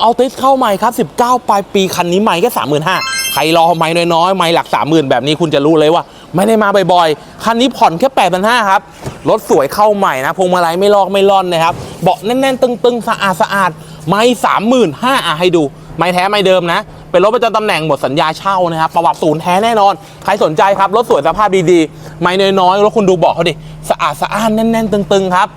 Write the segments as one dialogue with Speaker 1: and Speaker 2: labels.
Speaker 1: เอาติสเข้าใหม่ครับ 19 ปลายปีคันนี้ใหม่แค่ 35,000ใครรอใหม่น้อยๆใหม่หลัก 30,000 แบบนี้คุณจะรู้เลยว่า ไม่ได้มาบ่อยๆ คันนี้ผ่อนแค่8,500ครับ รถสวยเข้าใหม่นะ พวงมาลัยไม่ลอกไม่ล่อนนะครับ เบาะแน่นๆ ตึงๆ สะอาดสะอาดไม่35,000อะให้ดู ไม่แท้ไม่เดิมนะ เป็นรถประจำตำแหน่งหมดสัญญาเช่านะครับ ประวัติศูนย์แท้แน่นอน ใครสนใจครับ รถสวยสภาพดีๆ ไม่น้อยๆ รถคุณดูเบาะเขาดิ สะอาดสะอ้านแน่นๆ ตึงๆ ครับ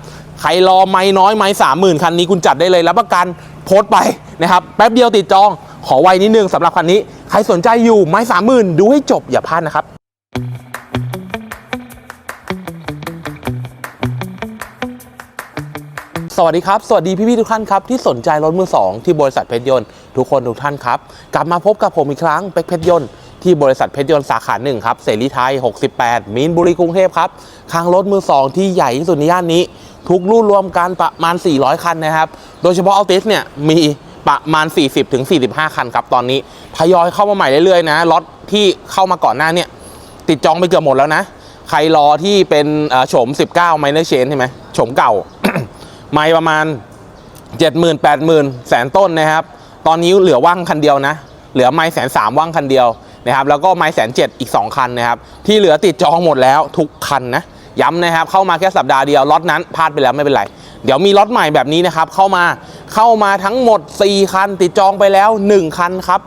Speaker 1: ใครรอไม่น้อยไม่สามหมื่นคันนี้คุณจัดได้เลยรับประกันโพสต์ไปนะครับแป๊บเดียวติดจองขอไวนิดนึงสำหรับคันนี้ ใครสนใจอยู่ไม้สามหมื่นดูให้จบอย่าพลาดนะครับสวัสดีครับ สวัสดีพี่ๆทุกท่านครับที่สนใจรถมือสองที่บริษัทเพชรยนต์ทุกคนทุกท่านครับ กลับมาพบกับผมอีกครั้งเป็กเพชรยนต์ที่บริษัทเพชรยนต์สาขาหนึ่งครับเสรีไทย 68 มีนบุรีกรุงเทพครับคางรถมือสองที่ใหญ่ที่สุดในย่านนี้ ทุกรุ่นรวมกันประมาณ 400 คันนะครับ โดยเฉพาะอัลติสเนี่ยมีประมาณ 40ถึง45 คันครับตอนนี้ทยอยเข้ามาใหม่เรื่อยๆนะล็อตที่เข้ามาก่อนหน้าเนี่ยติดจองไปเกือบหมดแล้วนะ ใครรอที่เป็นโฉม 19 ไมเนอร์เชนใช่ไหมโฉมเก่า ไม่ประมาณ 70,000 80,000 แสนต้นนะครับ ตอนนี้เหลือว่างคันเดียวนะ เหลือไม่แสนสามว่างคันเดียวนะครับแล้วก็ไม่แสนเจ็ดอีก 2 คันนะครับ ที่เหลือติดจองหมดแล้วทุกคันนะ ย้ำนะครับเข้ามาแค่สัปดาห์เดียวล็อตนั้นพลาดไปแล้วไม่เป็นไร เดี๋ยวมีล็อตใหม่แบบนี้นะครับเข้ามาเข้ามาทั้งหมด 4 คัน ติดจองไปแล้ว 1 คันครับ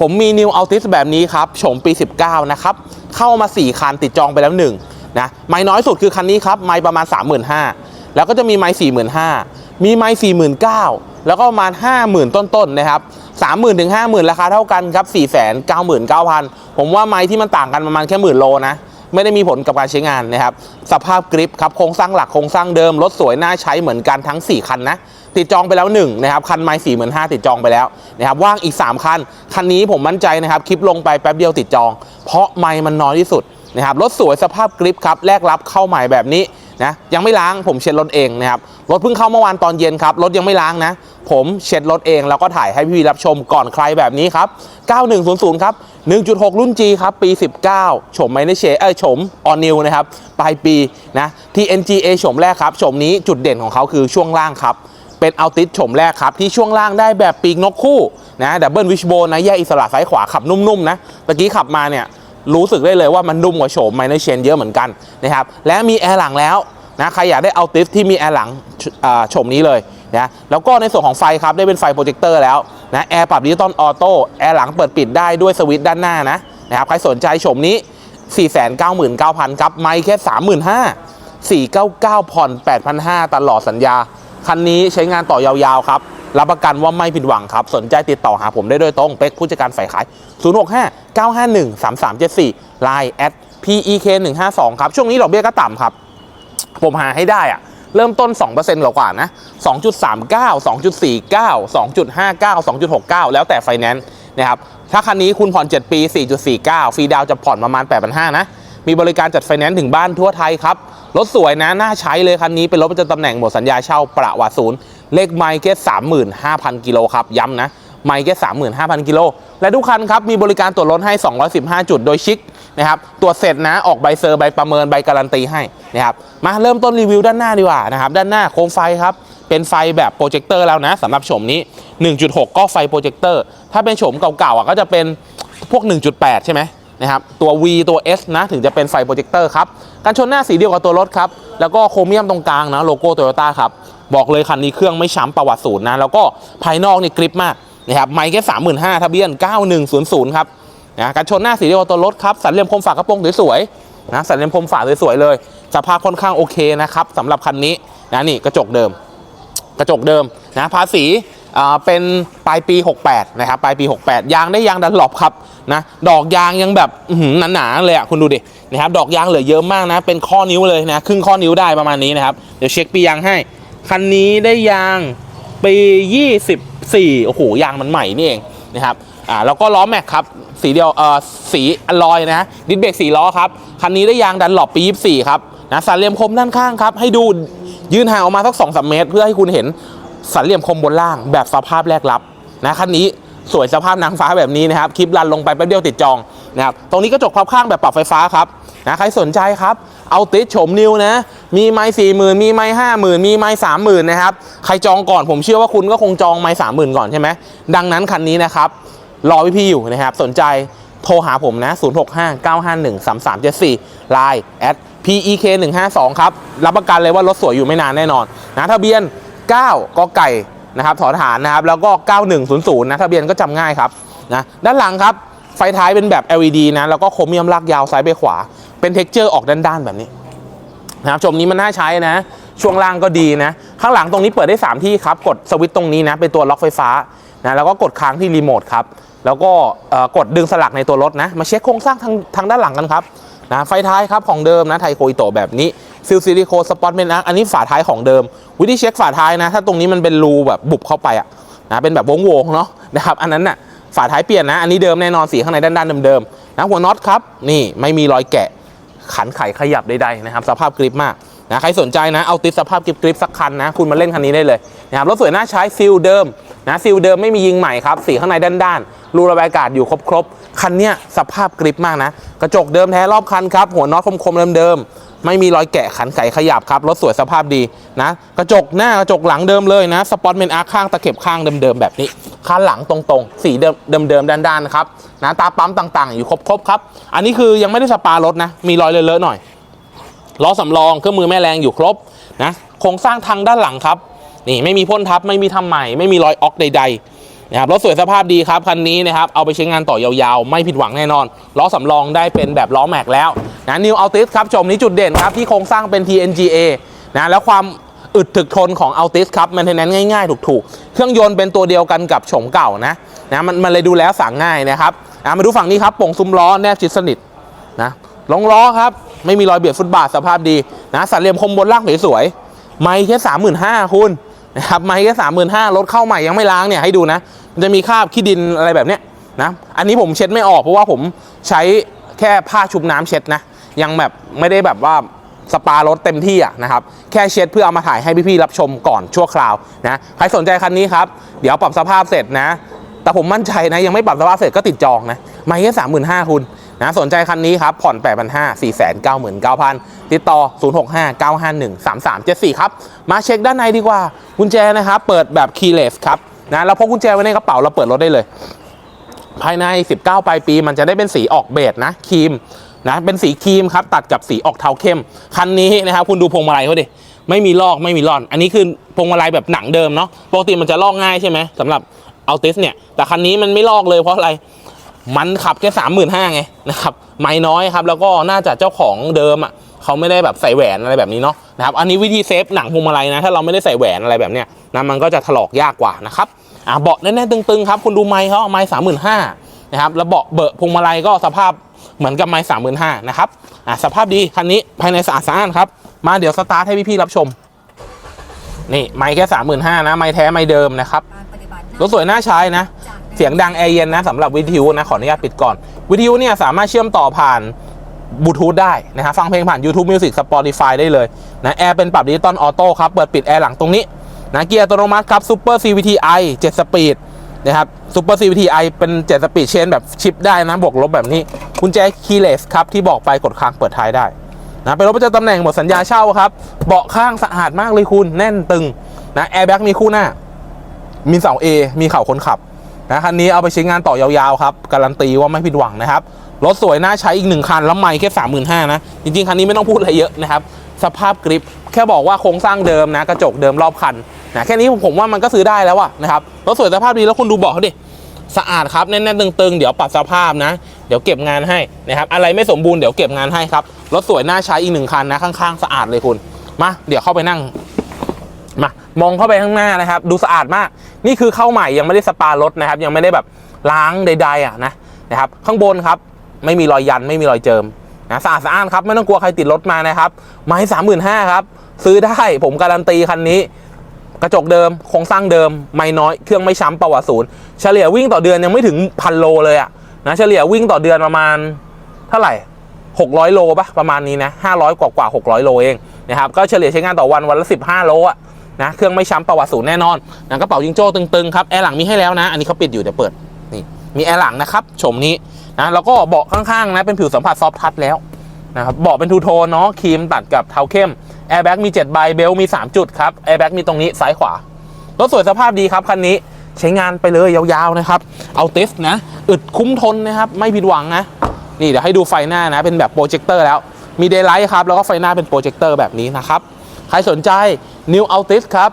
Speaker 1: ผมมี New Altis แบบนี้ครับโฉมปี 19 นะครับ เข้ามา 4 คันติดจองไปแล้ว1นะไม้น้อยสุดคือคันนี้ครับ ไม้ประมาณ 35,000 แล้วก็จะมีไม้45,000 มีไม้49,000 แล้วก็ประมาณ 50,000 ต้นๆนะครับ 30,000ถึง50,000 ราคาเท่ากันครับ 499,000 ผมว่าไม้ที่มันต่างกันประมาณแค่หมื่นโลนะ ไม่ได้มีผลกับการใช้งานนะครับ สภาพกริปครับโครงสร้างหลักโครงสร้างเดิมรถสวยน่าใช้เหมือนกันทั้ง 4 คันนะติดจองไปแล้ว1นะครับคันไม้สี่หมื่นห้าติดจองไปแล้วนะครับว่างอีก 3 คัน คันนี้ผมมั่นใจนะครับคลิปลงไปแป๊บเดียวติดจอง เพราะไม้มันน้อยที่สุดนะครับรถสวยสภาพกริปครับแลกรับเข้าใหม่แบบนี้ นะยังไม่ล้างผมเช็ดรถเองนะครับรถเพิ่งเข้าเมื่อวานตอนเย็นครับรถยังไม่ล้างนะ ผมเช็ดรถเองแล้วก็ถ่ายให้พี่รับชมก่อนใครแบบนี้ครับ 9100 ครับ 1.6 รุ่น G ครับ ปี 19โฉมไมเนเชเอ้ยโฉมออนนิวนะครับปลายปีนะ TNGA โฉมแรกครับโฉมนี้จุดเด่นของเขาคือช่วงล่างครับเป็นเอัลติสโฉมแรกครับ ที่ช่วงล่างได้แบบปีกนกคู่นะดับเบิลวิชโบนะแยกอิสระซ้ายขวาขับนุ่มๆนะตะกี้ขับมาเนี่ย รู้สึกได้เลยว่ามันนุ่มกว่าโฉมไมเนเชนเยอะเหมือนกันนะครับและมีแอร์หลังแล้วนะใครอยากได้เอัลติสที่มีแอร์หลังโฉมนี้เลยนะแล้วก็ในส่วนของไฟครับได้เป็นไฟโปรเจคเตอร์แล้วนะแอร์ปรับดิจิตอลออโต้แอร์หลังเปิดปิดได้ด้วยสวิตช์ด้านหน้านะนะครับใครสนใจโฉมนี้ 499,000ครับไม่แค่ 35,000 499ผ่อน8,500 ตลอดสัญญา คันนี้ใช้งานต่อยาวๆครับ รับประกันว่าไม่ผิดหวังครับ สนใจติดต่อหาผมได้โดยตรงเป็กผู้จัดการฝ่ายขาย 065 951 3374 Line at PEK 152ครับช่วงนี้ดอกเบี้ยก็ต่ำครับ ผมหาให้ได้อะเริ่มต้น2%กว่านะ 2.39 2.49 2.59 2.69 แล้วแต่ไฟแนนซ์นะครับ ถ้าคันนี้คุณผ่อน 7 ปี 4.49 ฟรีดาวจะผ่อนประมาณ 8,500 นะ มีบริการจัดไฟแนนซ์ถึงบ้านทั่วไทยครับ รถสวยนะ น่าใช้เลยคันนี้เป็นรถประจำตำแหน่งหมดสัญญาเช่าประวัติศูนย์ เลขไมล์แค่35,000กิโลครับ ย้ำนะ ไมล์แค่35,000กิโล และทุกคันครับ มีบริการตรวจรถให้ 215 จุดโดยชิคนะครับ ตรวจเสร็จนะ ออกใบเซอร์ ใบประเมิน ใบการันตีให้นะครับ มาเริ่มต้นรีวิวด้านหน้าดีกว่านะครับ ด้านหน้าโคมไฟครับ เป็นไฟแบบโปรเจคเตอร์แล้วนะสำหรับโฉมนี้ 1.6 ก็ไฟโปรเจคเตอร์ ถ้าเป็นโฉมเก่าๆอะก็จะเป็นพวก 1.8 ใช่ไหมนะครับตัว V ตัว S นะถึงจะเป็นไฟโปรเจคเตอร์ครับ กันชนหน้าสีเดียวกับตัวรถครับ แล้วก็โครเมียมตรงกลางนะโลโก้โตโยต้าครับ บอกเลยคันนี้เครื่องไม่ช้ำประวัติศูนย์นะ แล้วก็ภายนอกนี่กริปมากนะครับไมค์แค่35,000ทะเบียน9100ครับนะกันชนหน้าสีเดียวกับตัวรถครับสันเหลี่ยมคมฝากระโปรงสวยๆนะสันเหลี่ยมคมฝาสวยๆเลยสภาพค่อนข้างโอเคนะครับสำหรับคันนี้นะนี่กระจกเดิม กระจกเดิมนะภาษีอ่าเป็นปลายปี 68 นะครับปลายปี 68 ยางได้ยางดันหลบครับนะดอกยางยังแบบหือหนาๆเลยอะคุณดูดินะครับดอกยางเหลือเยอะมากนะ เป็นข้อนิ้วเลยนะครึ่งข้อนิ้วได้ประมาณนี้นะครับ เดี๋ยวเช็คปียางให้ คันนี้ได้ยางปี 24 โอ้โห ยางมันใหม่นี่เองนะครับ อ่า แล้วก็ล้อแม็กครับ สีเดียว เอ่อ สีอลลอยนะดิสเบรกสีล้อครับ คันนี้ได้ยางดันหลบปี 24 ครับ นะสันเหลี่ยมคมด้านข้างครับ ให้ดูยืนห่างออกมาสัก2-3เมตร เพื่อให้คุณเห็นสันเหลี่ยมคมบนล่างแบบสภาพแรกรับนะคันนี้สวยสภาพนางฟ้าแบบนี้นะครับ คลิปรันลงไปแป๊บเดียวติดจองนะครับ ตรงนี้กระจกพับข้างแบบปรับไฟฟ้าครับ นะ ใครสนใจครับ เอาติดโฉมนิวนะ มีไม้สี่หมื่นมีไม้ห้าหมื่นมีไม้สามหมื่นนะครับ ใครจองก่อนผมเชื่อว่าคุณก็คงจองไม้สามหมื่นก่อนใช่ไหมดังนั้นคันนี้นะครับ รอพี่ๆอยู่นะครับ สนใจโทรหาผมนะ 0 6 5 9 5 1 3 3 7 4 Line at PEK 1 5 2 ครับ รับประกันเลยว่ารถสวยอยู่ไม่นานแน่นอนนะทะเบียน 9กไก่นะครับถอฐานนะครับ แล้วก็ 9100 นะทะเบียนก็จำง่ายครับนะด้านหลังครับ ไฟท้ายเป็นแบบ LED นะ แล้วก็โครเมียมลากยาวซ้ายไปขวา เป็นเท็กเจอร์ออกด้านๆแบบนี้ นะครับชมนี้มันน่าใช้นะ ช่วงล่างก็ดีนะ ข้างหลังตรงนี้เปิดได้ 3 ที่ครับ กดสวิตช์ตรงนี้นะ เป็นตัวล็อกไฟฟ้านะแล้วก็กดค้างที่รีโมทครับ แล้วก็กดดึงสลักในตัวรถนะ มาเช็คโครงสร้างทางทางด้านหลังกันครับนะไฟท้ายครับของเดิมนะไทโคอิโตแบบนี้ฟิลซิลิโคนสปอตเมนอาร์อันนี้ฝาท้ายของเดิม วิธีเช็คฝาท้ายนะ ถ้าตรงนี้มันเป็นรูแบบบุบเข้าไปอะนะเป็นแบบวงๆเนาะนะครับอันนั้นน่ะฝาท้ายเปลี่ยนนะ อันนี้เดิมแน่นอนสีข้างในด้านๆเดิมๆนะหัวน็อตครับนี่ไม่มีรอยแกะ ขันไขขยับใดๆนะครับ สภาพกริปมาก นะใครสนใจนะเอาติดสภาพกริปกริปสักคันนะคุณมาเล่นคันนี้ได้เลยนะครับรถสวยน่าใช้ซิลเดิมนะซิลเดิมไม่มียิงใหม่ครับสีข้างในด้านๆรูระบายอากาศอยู่ครบๆคันเนี้ยสภาพกริปมากนะ กระจกเดิมแท้รอบคันครับหัวน็อตคมๆเดิมๆไม่มีรอยแกะขันไขขยับครับรถสวยสภาพดีนะ กระจกหน้ากระจกหลังเดิมเลยนะสปอตเมนอาร์ข้างตะเข็บข้างเดิมๆแบบนี้คันหลังตรงๆ สีเดิมเดิมๆด้านๆนะครับนะตาปั๊มต่างๆ อยู่ครบๆครับ อันนี้คือยังไม่ได้สปารถนะมีรอยเลอะๆหน่อย ล้อสำรองเครื่องมือแม่แรงอยู่ครบนะโครงสร้างทางด้านหลังครับนี่ไม่มีพ่นทับไม่มีทำใหม่ ไม่มีรอยออกใดๆนะครับรถสวยสภาพดีครับคันนี้นะครับเอาไปใช้งานต่อยาวๆ ไม่ผิดหวังแน่นอนล้อสำรองได้เป็นแบบล้อแม็กแล้วนะนิวอัลติสครับชมนี้จุดเด่นครับที่โครงสร้างเป็น TNGA นะแล้วความอึดถึกทนของอัลติสครับมันเทนแนนง่ายๆ ถูกๆ เครื่องยนต์เป็นตัวเดียวกันกับโฉมเก่านะนะมันมันเลยดูแล้วสั่งง่ายนะครับนะมาดูฝั่งนี้ครับป่งซุ้มล้อแนบชิดสนิทนะลงล้อครับ ไม่มีรอยเบียดฟุตบาทสภาพดีนะสันเลียมคมบนล่างสวยๆไม่แค่สามหมื่นห้าคุณนะครับไม่แค่สามหมื่นห้ารถเข้าใหม่ยังไม่ล้างเนี่ยให้ดูนะ มันจะมีคราบขี้ดินอะไรแบบเนี้ยนะอันนี้ผมเช็ดไม่ออกเพราะว่าผมใช้แค่ผ้าชุบน้ำเช็ดนะ ยังแบบไม่ได้แบบว่าสปารถเต็มที่อะนะครับ แค่เช็ดเพื่อเอามาถ่ายให้พี่ๆรับชมก่อนชั่วคราวนะใครสนใจคันนี้ครับ เดี๋ยวปรับสภาพเสร็จนะ แต่ผมมั่นใจนะ ยังไม่ปรับสภาพเสร็จก็ติดจองนะไม่แค่สามหมื่นห้าคุณ นะสนใจคันนี้ครับ ผ่อน 8 5 0 0 4 9 9 0 0 0 ติดต่อ 0 6 5 9 5 1 3 3 7 4 ครับ มาเช็คด้านในดีกว่า กุญแจนะครับ เปิดแบบคีย์เลสครับนะเราพกกุญแจไว้ในกระเป๋าเราเปิดรถได้เลย ภายใน 19 ปลายปีมันจะได้เป็นสีออกเบจนะครีมนะเป็นสีครีมครับ ตัดกับสีออกเทาเข้ม คันนี้นะครับ คุณดูพวงมาลัยเขาดิไม่มีลอกไม่มีร่อน อันนี้คือพวงมาลัยแบบหนังเดิมเนาะปกติมันจะลอกง่ายใช่ไหมสำหรับเอาติสเนี่ยแต่คันนี้มันไม่ลอกเลยเพราะอะไร มันขับแค่สามหมื่นห้าไงนะครับไม่น้อยครับแล้วก็น่าจะเจ้าของเดิมอะเขาไม่ได้แบบใส่แหวนอะไรแบบนี้เนาะนะครับอันนี้วิธีเซฟหนังพวงมาลัยนะถ้าเราไม่ได้ใส่แหวนอะไรแบบเนี้ยนะมันก็จะถลอกยากกว่านะครับอะเบาะแน่นๆตึงๆครับคุณดูไม้เขาไม้สามหมื่นห้านะครับแล้วเบาะเบอะพวงมาลัยก็สภาพเหมือนกับไม้สามหมื่นห้านะครับอะสภาพดีคันนี้ภายในสะอาดสะอ้านครับมาเดี๋ยวสตาร์ทให้พี่ๆรับชมนี่ไม้แค่สามหมื่นห้านะไม้แท้ไม้เดิมนะครับ
Speaker 2: การปฏิบัติหน้าร
Speaker 1: ถสวยน่าใช้นะเสียงดังแอร์เย็นนะสำหรับวิทยุนะขออนุญาตปิดก่อน วิทยุเนี่ยสามารถเชื่อมต่อผ่านบลูทูธได้นะครับฟังเพลงผ่าน YouTube Music Spotify ได้เลยนะแอร์เป็นปรับดิจิตอลออโต้ครับ เปิดปิดแอร์หลังตรงนี้นะเกียร์อัตโนมัติครับ Super CVT i 7 สปีดนะครับ Super CVT i เป็น 7 สปีดเชนแบบชิปได้นะ บวกลบแบบนี้กุญแจคีย์เลสครับ ที่บอกไปกดค้างเปิดท้ายได้นะเป็นรถประจำตำแหน่งหมดสัญญาเช่าครับ เบาะข้างสะอาดมากเลยคุณแน่นตึงนะแอร์แบ็กมีคู่หน้า มีเสา A มีเข่าคนขับ นะคันนี้เอาไปใช้งานต่อยาวๆครับ การันตีว่าไม่ผิดหวังนะครับรถสวยน่าใช้อีกหนึ่งคันแล้วไม่แค่สามหมื่นห้านะ จริงๆ คันนี้ไม่ต้องพูดอะไรเยอะนะครับ สภาพกริปแค่บอกว่าโครงสร้างเดิมนะ กระจกเดิมรอบคันนะแค่นี้ผมว่ามันก็ซื้อได้แล้วอะนะครับรถสวยสภาพดีแล้วคุณดูบาะเขาดิสะอาดครับแน่นๆตึงๆ เดี๋ยวปรับสภาพนะ เดี๋ยวเก็บงานให้นะครับอะไรไม่สมบูรณ์เดี๋ยวเก็บงานให้ครับรถสวยน่าใช้อีกหนึ่งคันนะข้างๆสะอาดเลยคุณมาเดี๋ยวเข้าไปนั่งมา มองเข้าไปข้างหน้านะครับ ดูสะอาดมาก นี่คือเข้าใหม่ยังไม่ได้สปารถนะครับ ยังไม่ได้แบบล้างใดๆอะนะนะครับ ข้างบนครับ ไม่มีรอยยันไม่มีรอยเจิมนะสะอาดสะอ้านครับไม่ต้องกลัวใครติดรถมานะครับไม้สามหมื่นห้าครับ ซื้อได้ผมการันตีคันนี้ กระจกเดิมโครงสร้างเดิม ไม่น้อยเครื่องไม่ช้ำประวัติศูนย์เฉลี่ยวิ่งต่อเดือนยังไม่ถึงพันโลเลยอะนะเฉลี่ยวิ่งต่อเดือนประมาณเท่าไหร่ 600 โลปะประมาณนี้นะ500 กว่ากว่า600 โลเองนะครับก็เฉลี่ยใช้งานต่อวันวันละ 15 โลอะ นะเครื่องไม่ช้ำประวัติศูนย์แน่นอนนะกระเป๋ายิงโจ้ตึงๆครับแอร์หลังมีให้แล้วนะ อันนี้เขาปิดอยู่เดี๋ยวเปิดนี่มีแอร์หลังนะครับชมนี้นะแล้วก็เบาะข้างๆนะเป็นผิวสัมผัสซอฟทัชแล้วนะครับเบาะเป็นทูโทนเนาะครีมตัดกับเทาเข้มแอร์แบ็กมี7ใบเบลมี 3 จุดครับแอร์แบ็กมีตรงนี้ซ้ายขวารถสวยสภาพดีครับคันนี้ใช้งานไปเลยยาวๆนะครับ เอาติสนะ อึดคุ้มทนนะครับ ไม่ผิดหวังนะ นี่เดี๋ยวให้ดูไฟหน้านะ เป็นแบบโปรเจคเตอร์แล้ว มีเดย์ไลท์ครับ แล้วก็ไฟหน้าเป็นโปรเจคเตอร์แบบนี้นะครับ ใครสนใจ New Altis ครับ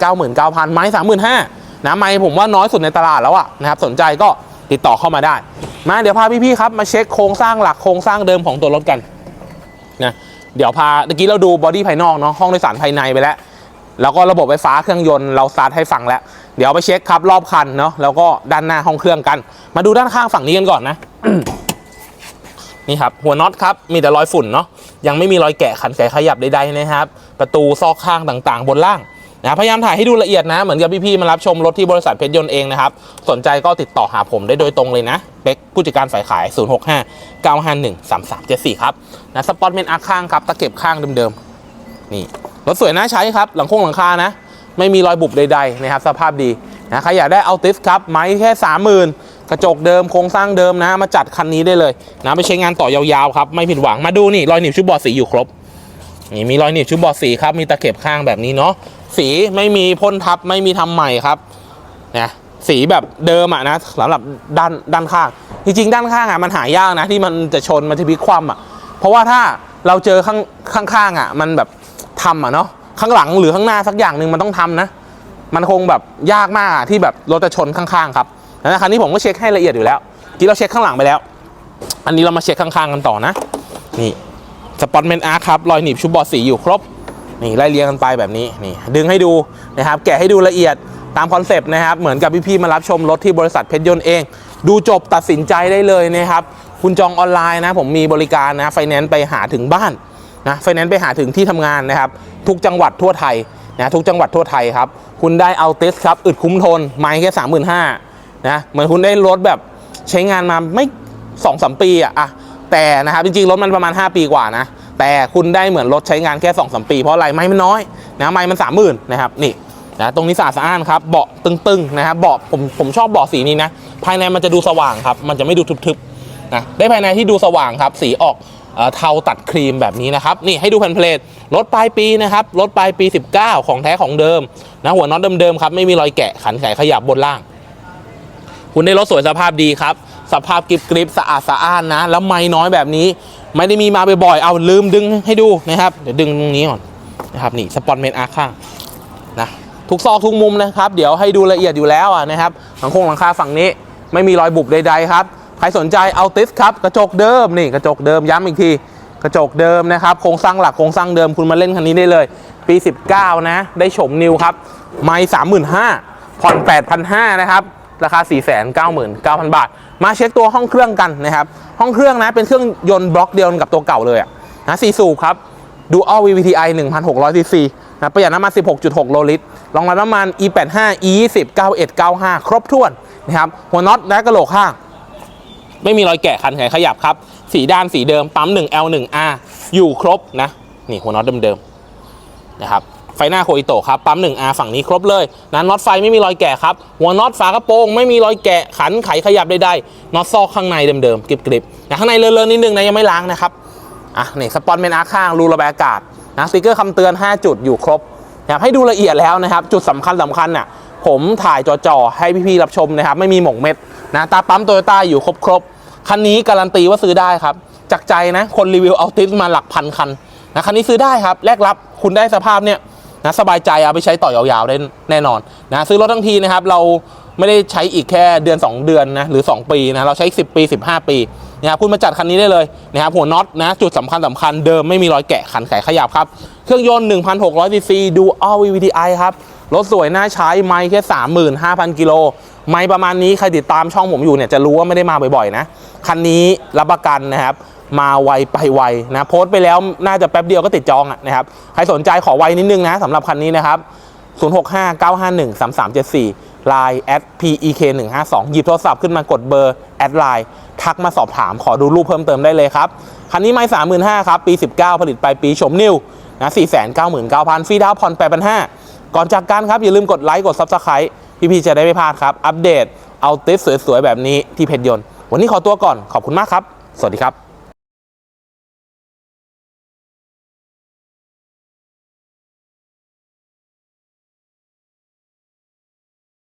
Speaker 1: 499,000 ไม้ 35,000นะไม้ผมว่าน้อยสุดในตลาดแล้วอะนะครับ สนใจก็ติดต่อเข้ามาได้ มาเดี๋ยวพาพี่ๆครับมาเช็คโครงสร้างหลักโครงสร้างเดิมของตัวรถกันนะเดี๋ยวพาเมื่อกี้เราดูบอดี้ภายนอกเนาะห้องโดยสารภายในไปแล้ว แล้วก็ระบบไฟฟ้าเครื่องยนต์เราสตาร์ทให้ฟังแล้ว เดี๋ยวไปเช็คครับรอบคันเนาะแล้วก็ด้านหน้าห้องเครื่องกัน มาดูด้านข้างฝั่งนี้กันก่อนนะ นี่ครับหัวน็อตครับมีแต่รอยฝุ่นเนาะยังไม่มีรอยแกะขันไขขยับใดๆนะครับ ประตูซอกข้างต่างๆ บนล่างนะพยายามถ่ายให้ดูละเอียดนะ เหมือนกับพี่ๆมารับชมรถที่บริษัทเพชรยนต์เองนะครับ สนใจก็ติดต่อหาผมได้โดยตรงเลยนะเป็กผู้จัดการฝ่ายขาย 065 951 3374 ครับนะสปอตเมนอาข้างครับตะเก็บข้างเดิมๆนี่รถสวยน่าใช้ครับ หลังโค้งหลังคานะ ไม่มีรอยบุบใดๆนะครับสภาพดีนะใครอยากได้เอาติสครับไม้แค่ 30,000 กระจกเดิมโครงสร้างเดิมนะ มาจัดคันนี้ได้เลยนะไปใช้งานต่อยาวๆครับ ไม่ผิดหวังมาดูนี่รอยหนีบชุดบอดสีอยู่ครบนี่มีรอยหนีบชุดบอดสีครับมีตะเข็บข้างแบบนี้เนาะสีไม่มีพ่นทับไม่มีทำใหม่ครับนะสีแบบเดิมอะนะสำหรับด้านด้านข้าง จริงๆ ด้านข้างอะมันหายากนะ ที่มันจะชนมันจะพลิกคว่ำอะเพราะว่าถ้าเราเจอข้างข้างๆอะมันแบบทำอะเนาะข้างหลังหรือข้างหน้าสักอย่างหนึ่งมันต้องทำนะ มันคงแบบยากมากอะที่แบบรถจะชนข้างๆครับ นะครั้นี้ผมก็เช็คให้ละเอียดอยู่แล้วกี้เราเช็คข้างหลังไปแล้ว อันนี้เรามาเช็คข้างๆกันต่อนะ นี่สปอตเมนอาร์ครับรอยหนีบชุบบอดสีอยู่ครบนี่ไล่เรียงกันไปแบบนี้นี่ดึงให้ดูนะครับแกะให้ดูละเอียดตามคอนเซปต์นะครับเหมือนกับพี่ๆมารับชมรถที่บริษัทเพชรยนต์เอง ดูจบตัดสินใจได้เลยนะครับคุณจองออนไลน์นะผมมีบริการนะไฟแนนซ์ไปหาถึงบ้านนะไฟแนนซ์ไปหาถึงที่ทำงานนะครับทุกจังหวัดทั่วไทยนะทุกจังหวัดทั่วไทยครับคุณได้เอาเตสครับอึดคุ้มทนไม้แค่สามหมื่นห้า นะเหมือนคุณได้รถแบบใช้งานมาไม่สองสามปีอะอะแต่นะครับจริงๆรถมันประมาณ 5 ปีกว่านะ แต่คุณได้เหมือนรถใช้งานแค่2อสมปี เพราะอะไรไม้มันน้อยนะไม้มันสามหมื่นนะครับนี่นะตรงนี้สะอาดสะอ้านครับเบาะตึงๆนะครับเบาะผมผมชอบเบาะสีนี้นะ ภายในมันจะดูสว่างครับ มันจะไม่ดูทึบๆนะได้ภายในที่ดูสว่างครับ สีออกเอ่อเทาตัดครีมแบบนี้นะครับนี่ให้ดูแผ่นเพลทรถปลายปีนะครับรถปลายปี 19 ของแท้ของเดิมนะหัวน็อตเดิมๆครับไม่มีรอยแกะขันไขขยับบนล่าง คุณได้รถสวยสภาพดีครับ สภาพกริบกริบสะอาดสะอ้านนะ แล้วไม่น้อยแบบนี้ ไม่ได้มีมาบ่อยๆเอาลืมดึงให้ดูนะครับ เดี๋ยวดึงตรงนี้ก่อนนะครับนี่สปอนเมนอาร์ข้างนะทุกซอกทุกมุมนะครับ เดี๋ยวให้ดูละเอียดอยู่แล้วนะครับหลังโค้งหลังคาฝั่งนี้ ไม่มีรอยบุบใดๆครับใครสนใจเอาติสครับกระจกเดิมนี่กระจกเดิมย้ำอีกทีกระจกเดิมนะครับโครงสร้างหลักโครงสร้างเดิมคุณมาเล่นคันนี้ได้เลย ปี 19 นะ ได้โฉมนิวครับ ไม่สามหมื่นห้าผ่อน8,500นะครับ ราคา 499,000 บาท มาเช็คตัวห้องเครื่องกันนะครับ ห้องเครื่องนะเป็นเครื่องยนต์บล็อกเดียวกับตัวเก่าเลยนะสี่สูบครับดูอัล VVTi 1,600 cc นะประหยัดน้ำมัน 16.6 โลลิตร รองรับน้ำมัน E85 E20 91 95 ครบถ้วนนะครับ หัวน็อตและกระโหลกข้าง ไม่มีรอยแกะคันไขขยับครับ สีด้านสีเดิม ปั๊ม 1 L 1 R อยู่ครบนะ นี่หัวน็อตเดิมๆนะครับ ไฟหน้าโคอิโตะครับ ปั๊ม 1R ฝั่งนี้ครบเลยนะน็อตไฟไม่มีรอยแกะครับ หัวน็อตฝากระโปรงไม่มีรอยแกะขันไขขยับใดๆน็อตซอกข้างในเดิมๆกริบๆนะข้างในเลอะๆนิดนึงนะยังไม่ล้างนะครับอะนี่สปอนเมนอาร์ข้างรูระบายอากาศนะสติกเกอร์คำเตือน 5 จุดอยู่ครบนะครับให้ดูละเอียดแล้วนะครับ จุดสำคัญสำคัญน่ะผมถ่ายจอๆให้พี่ๆรับชมนะครับ ไม่มีหม่งเม็ดนะตาปั๊มโตโยต้าอยู่ครบๆคันนี้การันตีว่าซื้อได้ครับ จากใจนะ คนรีวิวเอาติสมาหลักพันคันนะคันนี้ซื้อได้ครับแลกรับคุณได้สภาพเนี่ย นะสบายใจเอาไปใช้ต่อยาวๆได้แน่นอนนะซื้อรถทั้งทีนะครับเราไม่ได้ใช้อีกแค่เดือน 2 เดือนนะหรือ 2 ปีนะเราใช้ 10 ปี 15 ปีนะครับคุณมาจัดคันนี้ได้เลยนะครับหัวน็อตนะจุดสำคัญสำคัญเดิมไม่มีรอยแกะขันไขขยับครับ เครื่องยนต์ 1,600 cc ดู all VVTi ครับ รถสวยน่าใช้ไม่แค่ 35,000 กิโลไม่ประมาณนี้ใครติดตามช่องผมอยู่เนี่ยจะรู้ว่าไม่ได้มาบ่อยๆนะ คันนี้รับประกันนะครับ มาไวไปไวนะโพสต์ไปแล้วน่าจะแป๊บเดียวก็ติดจองนะครับใครสนใจขอไวนิดนึงนะสำหรับคันนี้นะครับ 0659513374 Line at PEK 152 หยิบโทรศัพท์ขึ้นมากดเบอร์แอดไลน์ทักมาสอบถามขอดูรูปเพิ่มเติมได้เลยครับ คันนี้ไม่35,000ครับ ปี 19 ผลิตไปลายปีชมนิวนะ499,000ฟรีดาวน์ผ่อน8,500ก่อนจากกันครับ อย่าลืมกดไลค์กด Subscribe พี่ๆจะได้ไม่พลาดครับ อัปเดตเอาติสสวยๆ แบบนี้ที่เพจยนต์ วันนี้ขอตัวก่อนขอบคุณมากครับ สวัสดีครับ